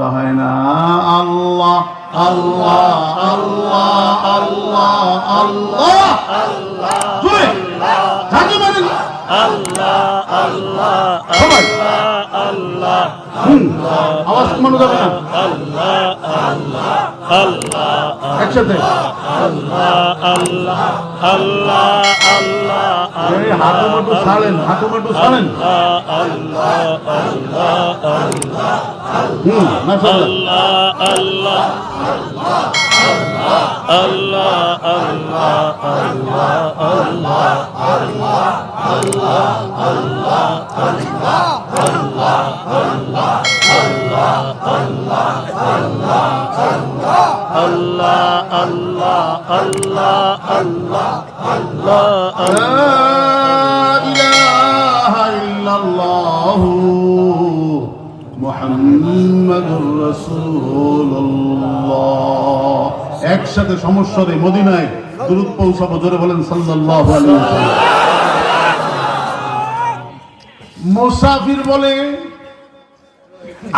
সমস্যা হয় না আল্লাহ আল্লাহ আল্লাহ আল্লাহ আল্লাহ। আল্লাহ আল্লাহ আল্লাহ সবাই। হুম, আওয়াজ কমানো যাবে না একসাথে এই হাঁটু মাটু ছাড়েন হাঁটু মাটু ছাড়েন হুম আল্লাহ আল্লাহ আল্লাহ আল্লাহ আল্লাহ রাসূলুল্লাহ। একসাথে সমস্যরে মদিনায় দূরত পৌঁছাবো, জোরে বলেন সাল্লাল্লাহু আলাইহি মুসাফির বলে,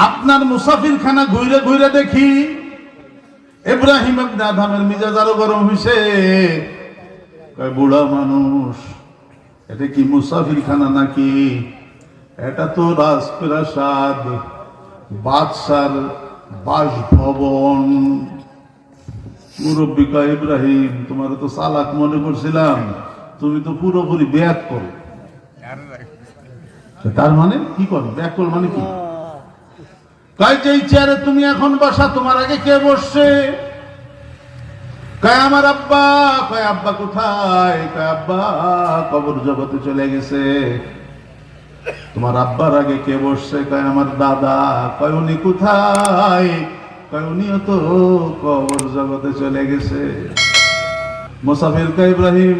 আপনার মুসাফির খানা ঘুরে ঘুরে দেখি। ইব্রাহিম ইবনে আদমের মিজাজ আরও গরম হইছে। বুড়া মানুষ, এটা কি মুসাফির খানা নাকি? এটা তো রাজপ্রাসাদ, বাদশার বাসভবন। মুরব্বী কয়, ইব্রাহিম তোমার তো সালাক মনে করছিলাম, তুমি তো পুরোপুরি ব্যাক করো। তার মানে কি করো? ব্যাক করো মানে কি? কয় যে চেয়ারে তুমি এখন বসা, তোমার আগে কে বসছে? কয় আমার আব্বা, কয় আব্বা কোথায়? কয় আব্বা, কবর জগতে চলে গেছে। তোমার আব্বার আগে কে বসছে? কয় আমার দাদা, কয় উনি কোথায়? কয় উনিও তো কবর জগতে চলে গেছে। মোসাফির কয় ইব্রাহিম,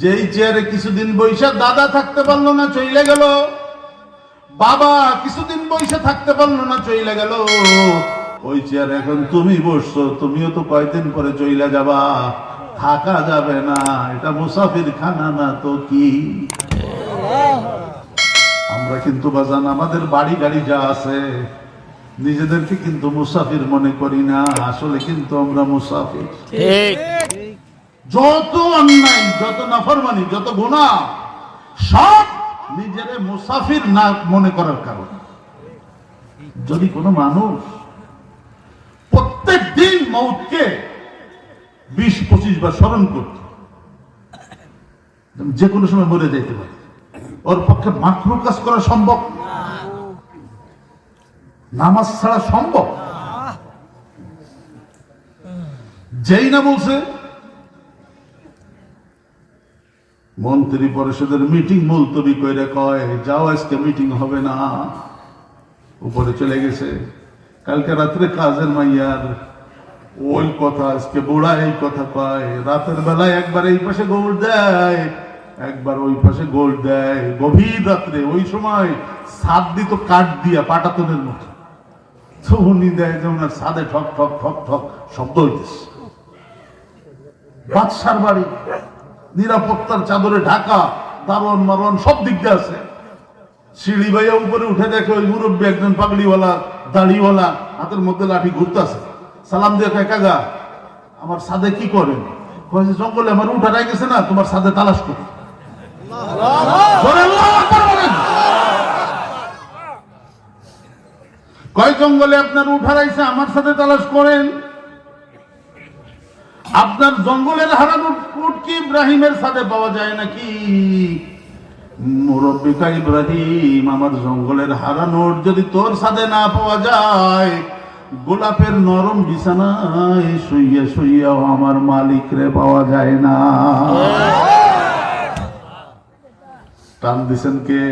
যেই চেয়ারে কিছুদিন বৈশাখ দাদা থাকতে পারল না চলে গেল। বাবা কিছুদিন বসে থাকতে পারল না চইলা গেল। ওই চেয়ার এখন তুমি বসছো তুমিও তো কয়দিন পরে চইলা যাবা। থাকা যাবে না এটা মুসাফির খানা না তো কি? আমরা কিন্তু বাজান আমাদের বাড়ি গাড়ি যা আছে নিজেদেরকে কিন্তু মুসাফির মনে করি না আসলে কিন্তু আমরা মুসাফির। যত অন্যায় যত নাফরমানি যত গুণা সব নিজেরে মুসাফির না মনে করার কারণ। যদি কোনো মানুষ প্রত্যেক দিন মৌতকে বিশ, পঁচিশ বার স্মরণ করত, যে কোনো সময় মরে যাইতে পারে। ওর পক্ষে মাকরু কাজ করা সম্ভব? নামাজ ছাড়া সম্ভব? যেই না বলছে মন্ত্রী পরিষদের মিটিং মুলতবি কইরা কয়, যাও, আজকে মিটিং হবে না। উপরে চলে গেছে। কালকে রাত্রে কাজের মাইয়ার ওই কথা, আজকে বুড়া এই কথা কয়। রাতের বেলায় একবার এই পাশে গোল দেয়, একবার ওই পাশে গোল দেয়। গভীর রাত্রে, ওই সময় সাত দিত কাঠ দিয়া পাটাতনের মতো। তো দেয় যে ওনার সাদে ঠক ঠক ঠক ঠক, শব্দ হইতেছে। বাদশার বাড়ি। নিরাপত্তার চাদরে ঢাকা, দারোয়ান, মারোয়ান সব দিক দিয়ে আছে। সিঁড়ি বাইয়া উপরে উঠে দেখে ওই মুরব্বী একজন পাগড়িওয়ালা দাড়িওয়ালা, হাতের মধ্যে লাঠি ঘুরতেছে। সালাম দিয়ে কাকা, আমার সাদে কি করেন? কয় যে, জঙ্গলে আমার উঠা রাই গেছে না, তোমার সাদে তালাশ করো। কয়, জঙ্গলে আপনার উঠা রাইছে আমার সাথে তালাশ করেন। আপনার জঙ্গলের হারানো উট কি ইব্রাহিমের সাথে পাওয়া যায় নাকি? মুরব্বিকা ইব্রাহিম আমার জঙ্গলের হারানোর যদি তোর সাথে না পাওয়া যায় গোলাপের নরম বিছানায় শুইয়া শুইয়াও আমার মালিক রে পাওয়া যায় না। টান দিছেন কে?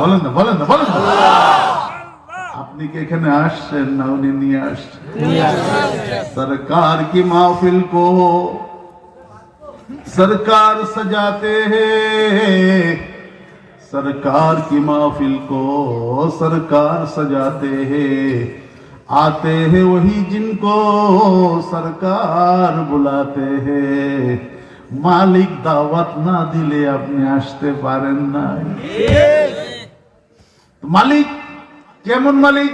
বলেন না বলেন না বলেন না। আপনি কি এখানে আসছেন না উনি নিয়ে আসছেন सरकार की महफिल को सरकार सजाते हैं सरकार की महफिल को सरकार सजाते हैं आते हैं वही जिनको सरकार बुलाते हैं মালিক দাওয়াত না দিলে আপনি আসতে পারেন না মালিক কেমন মালিক?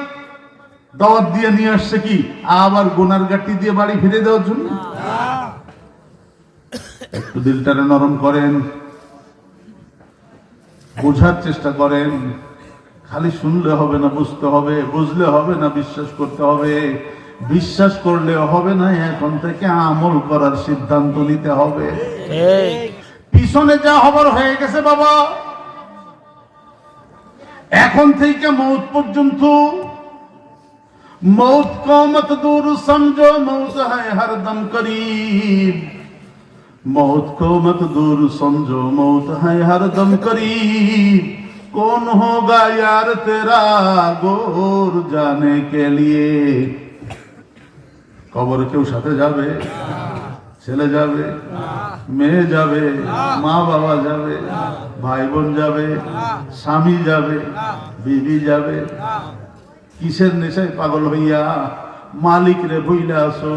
দাওয়াত দিয়ে নিয়ে আসছে কি? আবার গোনার গাটি দিয়ে বাড়ি ফিরে দেওয়ার জন্য? একটু দিলটারে নরম করেন। বোঝার চেষ্টা করেন। খালি শুনলে হবে না বুঝতে হবে বুঝলে হবে না বিশ্বাস করতে হবে। বিশ্বাস করলে হবে না এখন থেকে আমল করার সিদ্ধান্ত নিতে হবে। পিছনে যা হবার হয়ে গেছে বাবা। এখন থেকে মৌত পর্যন্ত मौत को मत दूर समझो मौत है हरदम करीब मौत को मत दूर समझो मौत है हरदम करीब कौन होगा यार तेरा गोर जाने के लिए কবর কেউ সাথে যাবে ছেলে যাবে, মেয়ে যাবে, মা বাবা যাবে ভাই বোন যাবে, স্বামী যাবে, বিবি যাবে। কিসের নেশায় পাগল হইয়া? মালিক রে বইলে আসো,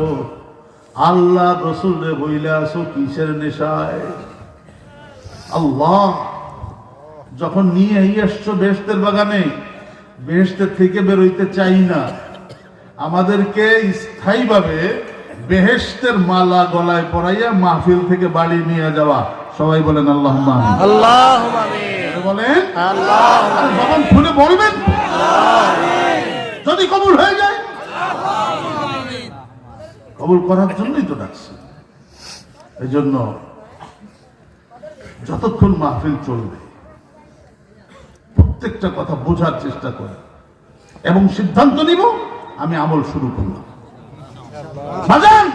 আল্লাহ রসুল রে বইলে আসো, কিসের নেশায়? আল্লাহ, যখন নিয়ে আসছো বেহেস্তের বাগানে বেহেস্তের থেকে বেরোইতে চাই না। আমাদেরকে স্থায়ীভাবে বেহেস্তের মালা গলায় পরাইয়া মাহফিল থেকে বাড়ি নিয়ে যাওয়া। সবাই বলেন আল্লাহ আল্লাহ বলেন জবান খুলে বলবেন। যদি কবুল হয়ে যায়। কবুল করার জন্যই তো ডাকছে। এই জন্য যতক্ষণ মাহফিল চলবে প্রত্যেকটা কথা বোঝার চেষ্টা করে। এবং সিদ্ধান্ত নিব আমি আমল শুরু করলাম। বাজান